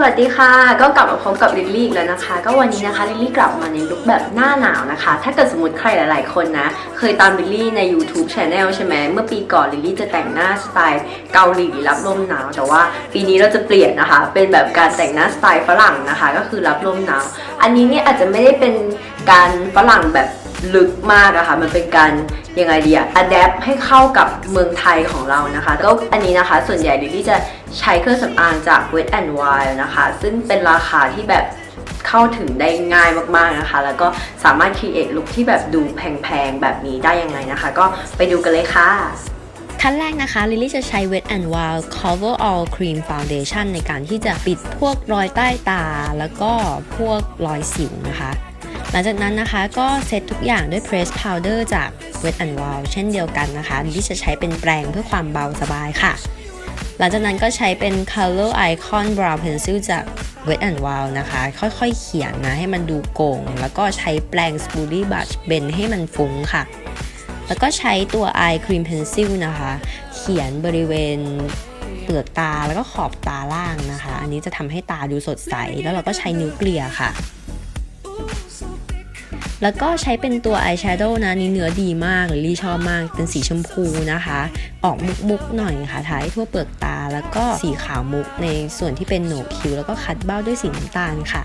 สวัสดีค่ะ ก็กลับมาพบกับลิลลี่อีกแล้วนะคะ ก็วันนี้นะคะลิลลี่กลับมาในลุคแบบหน้าหนาวนะคะ ถ้าเกิดสมมติใครหลาย ๆ คนนะ เคยตามลิลลี่ใน YouTube Channel ใช่ไหมเมื่อปีก่อนลิลลี่จะแต่งหน้าสไตล์เกาหลีรับลมหนาว แต่ว่าปีนี้เราจะเปลี่ยนนะคะ เป็นแบบการแต่งหน้าสไตล์ฝรั่งนะคะ ก็คือรับลมหนาว อันนี้เนี่ยอาจจะไม่ได้เป็นการฝรั่งแบบ ลึกมากอะค่ะ มันเป็นการยังไงดีอะอัดแอปให้เข้ากับเมืองไทยของเรานะคะ ก็อันนี้นะคะ ส่วนใหญ่ลิลี่จะใช้เครื่องสำอางจาก Wet n Wild นะคะ ซึ่งเป็นราคาที่แบบเข้าถึงได้ง่ายมากๆนะคะ แล้วก็สามารถ create look ที่แบบดูแพงๆ แบบนี้ได้ยังไงนะคะ ก็ไปดูกันเลยค่ะขั้นแรกนะคะลิลลี่จะใช้ Wet n Wild Cover All Cream Foundation ในการที่จะปิดพวกรอยใต้ตา แล้วก็พวกรอยสิวนะคะ หลังจากนั้นนะคะก็เซตทุกอย่างด้วย Press Powder จาก Wet n Wild เช่นเดียวกันนะคะลิลลี่จะใช้เป็นแปรงเพื่อความเบาสบายค่ะ หลังจากนั้นก็ใช้เป็น Color Icon Brow Pencil จาก Wet n Wild นะคะ ค่อยๆ เขียนนะให้มันดูโก่ง แล้วก็ใช้แปรง Smoothie Brush เบนให้มันฟุ้งค่ะ แล้วก็ใช้ตัว Eye Cream Pencil นะคะ เขียนบริเวณเปลือกตาแล้วก็ขอบตาล่างนะคะ อันนี้จะทำให้ตาดูสดใส แล้วเราก็ใช้นิ้วเกลี่ยค่ะ แล้วก็ใช้เป็นตัวอายแชโดว์นะนี่เนื้อดีมากลี่ชอบมากเป็นสีชมพูนะคะ ออกมุกๆหน่อยค่ะทาให้ทั่วเปลือกตา แล้วก็สีขาวมุกในส่วนที่เป็นโหนกคิ้วแล้วก็คัดเบ้าด้วยสีน้ำตาลค่ะ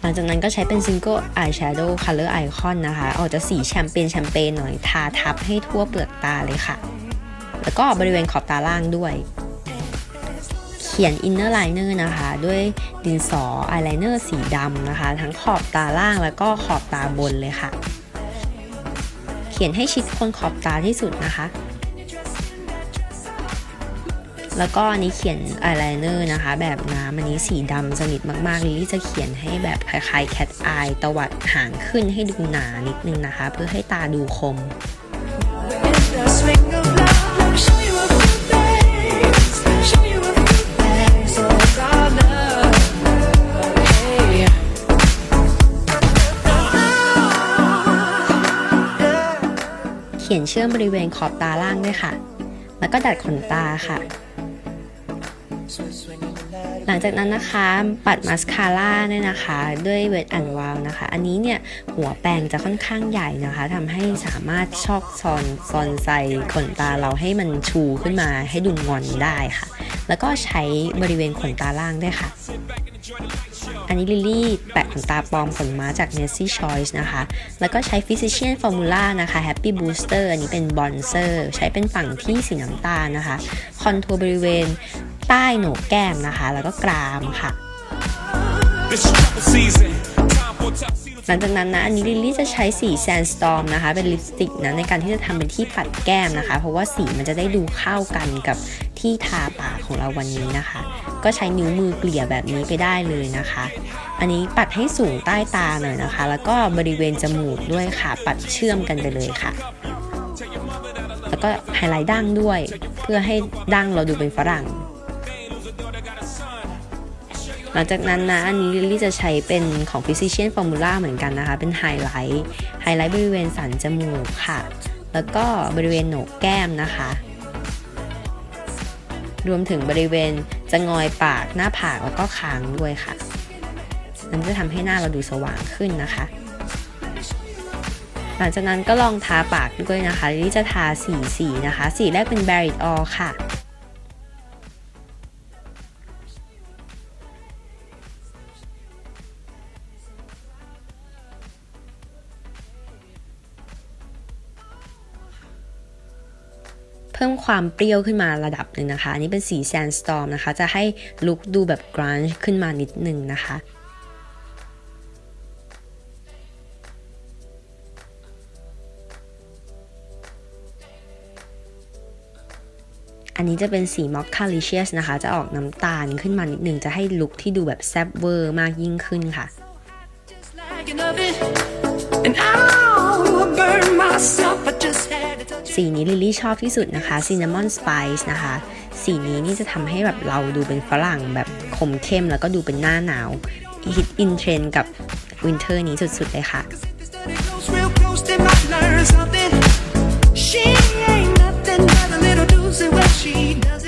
หลังจากนั้นก็ใช้เป็น Single Eyeshadow Color Icon นนะคะ ออกจะสีแชมเปญแชมเปญหน่อยทาทับให้ทั่วเปลือกตาเลยค่ะ แล้วก็บริเวณขอบตาล่างด้วย ขียน Inner Liner นอร์นะคะ ด้วยดินสอ Eyeliner สีดำนะคะ ทั้งขอบตาล่างแล้วก็ขอบตาบนเลยค่ะ เขียนให้ชิดคนขอบตาที่สุดนะคะ แล้วก็อันนี้เขียนอายไลเนอร์นะคะ แบบน้ำอันนี้สีดำสนิทมากๆลิลลี่จะเขียนให้แบบคล้ายๆแคทอายตวัดหางขึ้นให้ดูหนานิดนึงนะคะ เพื่อให้ตาดูคม swing ขียนเชื่อมบริเวณขอบตาล่างด้วยค่ะ แล้วก็ดัดขนตาค่ะ หลังจากนั้นนะคะ ปัดมาสคาร่าเนี่ยนะคะ ด้วยเวทอันวาวนะคะ อันนี้เนี่ยหัวแปรงจะค่อนข้างใหญ่นะคะทำให้สามารถชอกซอนซอนใส่ขนตาเราให้มันชูขึ้นมาให้ดูงอนได้ค่ะ แล้วก็ใช้บริเวณขนตาล่างด้วยค่ะ อันนี้ลิลลี่แปะขนตาปลอมขนม้าจาก n e s s i Choice นะคะ แล้วก็ใช้ Physician Formula นะคะ Happy Booster อันนี้เป็นบอนเซอร์ใช้เป็นฝั่งที่สีน้ำตาลนะคะ คอนทัวร์บริเวณใต้โหนกแก้มนะคะ แล้วก็กรามค่ะหลังจากนั้นนะอันนี้ลิลลี่จะใช้สี Sandstorm นะคะ เป็นลิปสติกนะในการที่จะทำเป็นที่ปัดแก้มนะคะ เพราะว่าสีมันจะได้ดูเข้ากันกับที่ทาปากของเราวันนี้นะคะ ก็ใช้นิ้วมือเกลี่ยแบบนี้ไปได้เลยนะคะ อันนี้ปัดให้สูงใต้ตาหน่อยนะคะ แล้วก็บริเวณจมูกด้วยค่ะ ปัดเชื่อมกันไปเลยค่ะ แล้วก็ไฮไลท์ดั้งด้วย เพื่อให้ดั้งเราดูเป็นฝรั่ง หลังจากนั้นนะอันนี้ลิลลี่จะใช้เป็นของ Physician Formula เหมือนกันนะคะ เป็นไฮไลท์ไฮไลท์บริเวณสันจมูกค่ะ แล้วก็บริเวณโหนกแก้มนะคะรวมถึงบริเวณ จะงอยปากหน้าผากแล้วก็คางด้วยค่ะ มันจะทำให้หน้าเราดูสว่างขึ้นนะคะ หลังจากนั้นก็ลองทาปากด้วยนะคะ นี่จะทาสีสีนะคะ สีแรกเป็น Barry All ค่ะ พิ่มความเปรี้ยวขึ้นมาระดับหนึ่งนะคะ อันนี้เป็นสี Sandstorm นะคะ จะให้ลุคดูแบบ grunge ขึ้นมานิดนึงนะคะอันนี้จะเป็นสี Mocha Licious นะคะ จะออกน้ำตาลขึ้นมานิดนึงจะให้ลุคที่ดูแบบแซ่บเวอร์มากยิ่งขึ้นค่ะ สีนี้ลิลี่ชอบที่สุดนะคะซินนามอนสไปซ์นะคะ สีนี้นี่จะทำให้แบบเราดูเป็นฝรั่งแบบขมเข้มแล้วก็ดูเป็นหน้าหนาวฮิตอินเทรนกับวินเทอร์นี้สุดๆเลยค่ะ She ain't nothing but a little doozy when she does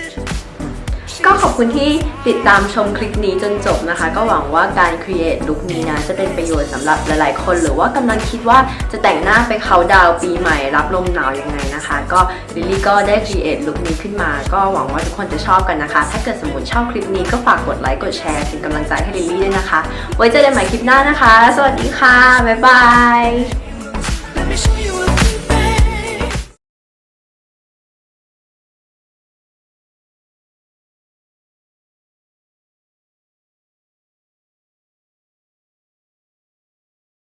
ก็ขอบคุณที่ติดตามชมคลิปนี้จนจบนะคะ ก็หวังว่าการ create ลุคนี้นะ จะเป็นประโยชน์สำหรับหลายๆ คนหรือว่ากำลังคิดว่าจะแต่งหน้าไปเขาดาวปีใหม่รับลมหนาวยังไงนะคะ ก็ลิลลี่ก็ได้ create ลุคนี้ขึ้นมา ก็หวังว่าทุกคนจะชอบกันนะคะ ถ้าเกิดสมมติชอบคลิปนี้ก็ฝากกดไลค์กดแชร์เป็นกำลังใจให้ลิลลี่ด้วยนะคะ ไว้เจอกันใหม่คลิปหน้านะคะ สวัสดีค่ะบ๊ายบาย